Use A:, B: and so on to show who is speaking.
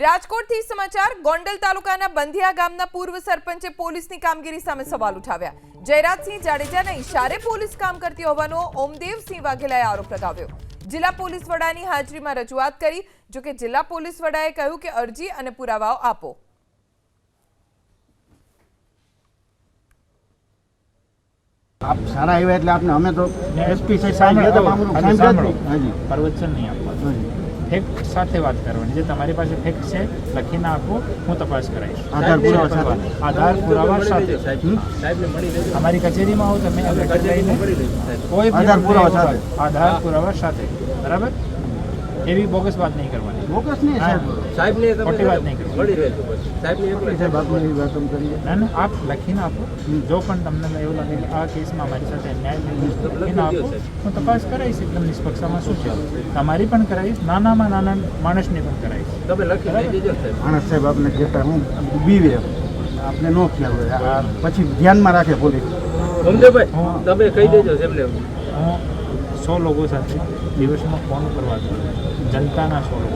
A: રાજકોટથી સમાચાર ગોંડલ તાલુકાના બંધિયા ગામના પૂર્વ સરપંચે પોલીસની કામગીરી સામે સવાલ ઉઠાવ્યા. જયરાજસિંહ જાડેજાના ઇશારે પોલીસ કામ કરતી હોવાનો ઓમદેવસિંહ વાઘેલાએ આરોપ લગાવ્યો. જિલ્લા પોલીસ વડાની હાજરીમાં રજૂઆત કરી જોકે જિલ્લા પોલીસ વડાએ કહ્યું કે અરજી અને પુરાવાઓ આપો.
B: આપ સારા આવ્યા એટલે આપને અમે તો એસપી સાહેબ
C: સાંભળો,
B: તો આમ સાંભળ્યા. હાજી.
C: પરવચન નહીં આપવાનું.
B: હાજી.
C: ફેક્ટ સાથે વાત કરવાની. જે તમારી પાસે ફેક્ટ છે લખીને આપો હું તપાસ કરાવીશ.
B: આધાર પુરાવા સાથે.
C: આધાર પુરાવા સાથે. અમારી કચેરીમાં આવો તમે કોઈ
B: આધાર પુરાવા સાથે.
C: આધાર પુરાવા સાથે. બરાબર? એવી બોગસ વાત નહીં કરવાની.
B: બોગસ નહીં સાહેબ.
D: સાહેબ ને
C: ખોટી વાત નહીં કરવાની.
D: સાહેબ ને.
B: સાહેબ આપણે એવી વાત કરીએ.
C: ના ના આપ લખીને આપો. જો પણ તમને એવું લાગે કે આ કેસમાં અમારી સાથે ન્યાય લખીને આપો. હું તપાસ કરાવીશ એકદમ નિષ્પક્ષામાં શું છે. તમારી પણ કરાવીશ નાનામાં નાના માણસની પણ કરાવીશ.
D: તમે લખી લઈ દેજો સાહેબ.
B: માણસ સાહેબ આપને કહેતા હું બીવે આપણે નો ખ્યાલ હોય. આ પછી ધ્યાનમાં રાખે પોલીસ.
D: સમજેભાઈ
C: હું-
D: તમે કહી દેજો સાહેબને.
C: હું સો લોકો સાથે દિવસમાં ફોન કરવા જનતાના સો લોકો.